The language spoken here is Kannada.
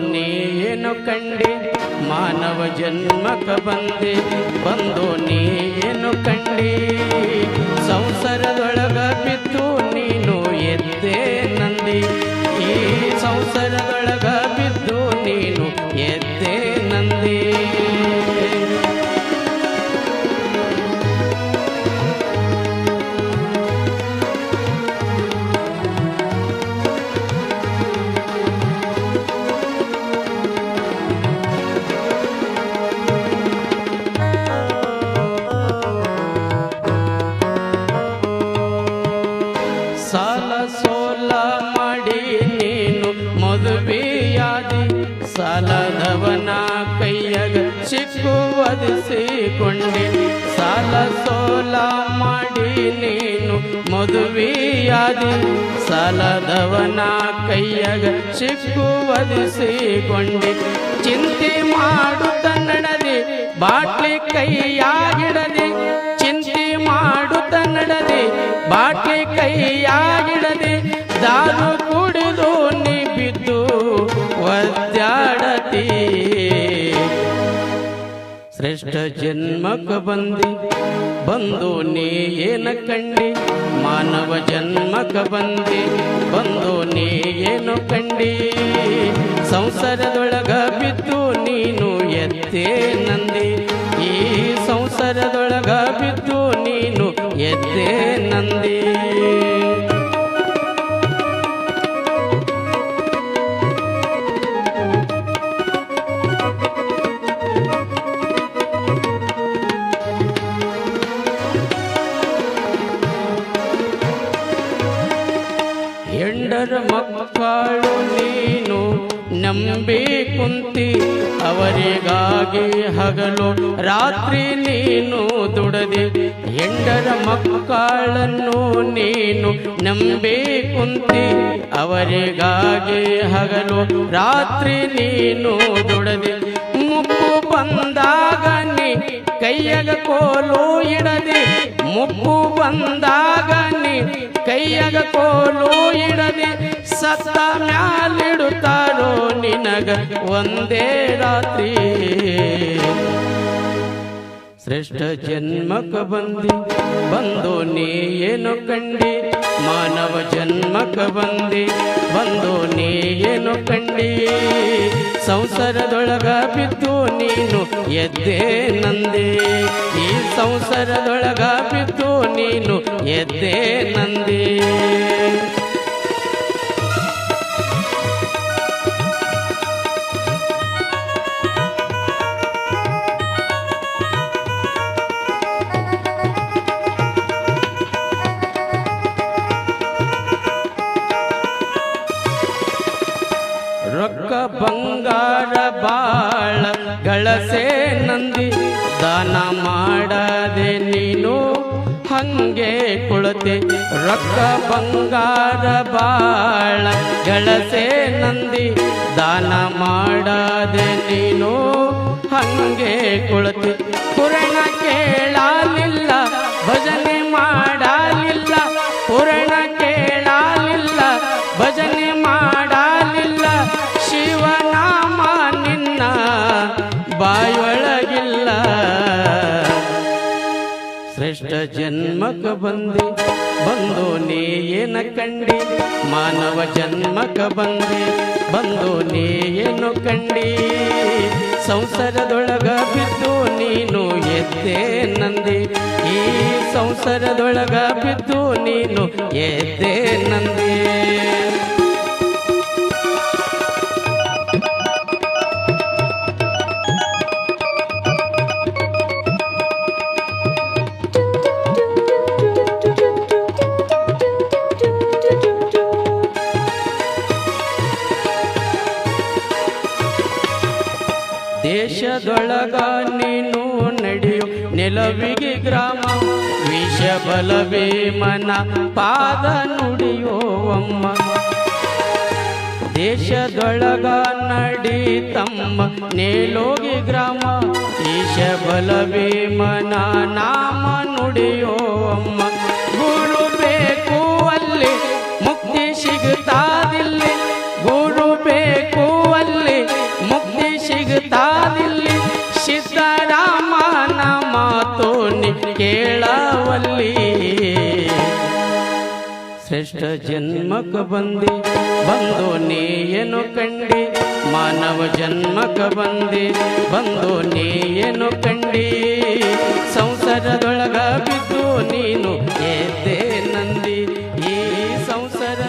ನೀನು ಕಂಡೆ. ಮಾನವ ಜನ್ಮಕ ಬಂದೆ. ಬಂದು ನೀನು ಕಂಡೆ. ಸಂಸಾರದೊಳಗ ಬಿದ್ದು ನೀನು ಎದ್ದೆ ನಂದಿ. ಈ ಸಂಸಾರದೊಳಗ ಬಿದ್ದು ನೀನು ಎದ್ದೆ ನಂದಿ. ಸಾಲದವನ ಕೈಯಾಗ ಸಿಕ್ಕುವದಿಸಿಕೊಂಡೆ ಸಾಲ ಸೋಲ ಮಾಡಿ ನೀನು ಮದುವೆಯಾದಿ. ಸಾಲದವನ ಕೈಯಾಗ ಸಿಕ್ಕುವದಿಸಿಕೊಂಡೆ ಚಿಂತೆ ಮಾಡುತ್ತ ನಡದೆ, ಬಾಟ್ಲಿ ಕೈಯಾಗಿಡದೆ. ಚಿಂತೆ ಮಾಡುತ್ತ ನಡದೆ, ಬಾಟ್ಲಿ ಶ್ರೇಷ್ಠ ಜನ್ಮಕ ಬಂದಿ, ಬಂದು ನೀ ಏನ ಕಂಡಿ? ಮಾನವ ಜನ್ಮಕ ಬಂದಿ, ಬಂದು ನೀ ಏನು ಕಂಡಿ? ಸಂಸಾರದೊಳಗ ಬಿದ್ದು ನೀನು ಎತ್ತೇ ನಂದಿ, ಈ ಸಂಸಾರದೊಳಗ ಬಿದ್ದು ನಂಬಿ ಕುಂತಿ ಅವರಿಗಾಗಿ ಹಗಲು. ರಾತ್ರಿ ನೀನು ದುಡದೆ ಹೆಂಡರ ಮಕ್ಕಳನ್ನು ನೀನು ನಂಬಿ ಕುಂತಿ ಅವರಿಗಾಗಿ ಹಗಲು. ರಾತ್ರಿ ನೀನು ದುಡದೆ ಮುಪ್ಪು ಬಂದಾಗ ನೀ ಕೈಯಗ ಕೋಲು ಇಡದೆ ಮುಪ್ಪು ಬಂದಾಗ ನೀ ಕೈಯಗ ಕೋಲು ಇಡದೆ, ಸತ್ತ ಮ್ಯಾಲಿಡುತ್ತಾರೋ ನಿನಗ ಒಂದೇ ರಾತ್ರಿ. ಶ್ರೇಷ್ಠ ಜನ್ಮಕ ಬಂದಿ, ಬಂದು ನೀ ಏನು ಕಂಡಿ? ಮಾನವ ಜನ್ಮಕ ಬಂದಿ, ಬಂದು ನೀ ಏನು ಕಂಡಿ? ಸಂಸಾರದೊಳಗ ಬಿದ್ದು ನೀನು ಎದ್ದೆ ನಂದೆ. ಈ ಸಂಸಾರದೊಳಗ ಬಿದ್ದು ನೀನು ಎದ್ದೆ ನಂದೆ. ದಾನ ಮಾಡದೆ ನೀನು ಹಂಗೆ ಕುಳತೆ. ರೊಕ್ಕ ಬಂಗಾರ ಬಾಳ ಗಳಸೆ ನಂದಿ, ದಾನ ಮಾಡದೆ ನೀನು ಹಂಗೆ ಕುಳತೆ. ಪುರಾಣ ಕೇಳಲಿಲ್ಲ, ಭಜನೆ ಮಾಡಲಿಲ್ಲ. ಪುರಾಣ ಕೇಳಲಿಲ್ಲ, ಭಜನೆ ಮಾಡಲಿಲ್ಲ ಶ್ರೇಷ್ಠ ಜನ್ಮಕ ಬಂದಿ, ಬಂದು ನೀ ಏನ ಕಂಡಿ? ಮಾನವ ಜನ್ಮಕ ಬಂದಿ, ಬಂದು ನೀ ಏನು ಕಂಡಿ? ಸಂಸಾರದೊಳಗ ಬಿದ್ದು ನೀನು ಎದ್ದೆ ನಂದಿ, ಈ ಸಂಸಾರದೊಳಗ ಬಿದ್ದು ನೀನು ಎದ್ದೆ ನಂದಿ. ದೇಶದೊಳಗ ನೀನು ನಡೆಯು ನೆಲವಿಗೆ ಗ್ರಾಮ ವಿಷ ಬಲವೇ ಮನ, ಪಾದ ನುಡಿಯೋವಮ್ಮ. ದೇಶದೊಳಗ ನಡಿ ತಮ್ಮ ನೇಲೋಗಿ ಗ್ರಾಮ ಈಶ ಬಲವೇ ಮನ, ನಾಮ ನುಡಿಯೋ ಮಾತು ಕೇಳವಲ್ಲಿ ಕೇಳಾವಲ್ಲಿ. ಶ್ರೇಷ್ಠ ಜನ್ಮಕ ಬಂದಿ, ಬಂದು ನೀನು ಕಂಡಿ? ಮಾನವ ಜನ್ಮಕ ಬಂದಿ, ಬಂದು ನೀನು ಕಂಡಿ? ಸಂಸಾರದೊಳಗ ಬಿದ್ದು ನೀನು ಎದ್ದೆ ನಂದಿ, ಈ ಸಂಸಾರ